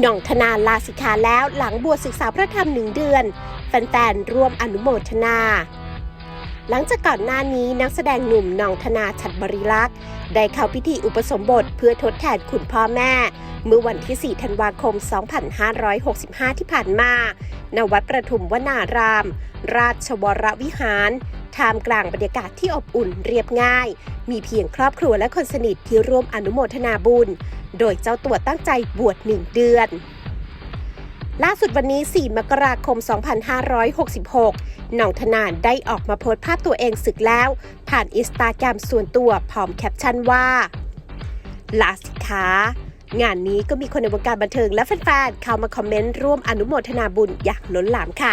หน่องธนาลาสิกขาแล้วหลังบวชศึกษาพระธรรมหนึ่งเดือน แฟนๆ ร่วมอนุโมทนา หลังจากก่อนหน้านี้นักแสดงหนุ่มหน่องธนาฉัดบริลักษ์ได้เข้าพิธีอุปสมบทเพื่อทดแทนคุณพ่อแม่ เมื่อวันที่ 4 ธันวาคม 2565 ที่ผ่านมาณวัดประทุมวนาราม ราชวรวิหารท่ามกลางบรรยากาศที่อบอุ่นเรียบง่าย มีเพียงครอบครัวและคนสนิทที่ร่วมอนุโมทนาบุญ โดยเจ้าตัวตั้งใจบวชหนึ่งเดือน ล่าสุดวันนี้ 4 มกราคม 2566 หน่องธนานได้ออกมาโพสต์ภาพตัวเองศึกแล้ว ผ่านอินสตาแกรมส่วนตัวพร้อมแคปชั่นว่าลาสิกขางานนี้ก็มีคนในวงการบันเทิงและแฟนๆเข้ามาคอมเมนต์ร่วมอนุโมทนาบุญอย่างล้นหลามค่ะ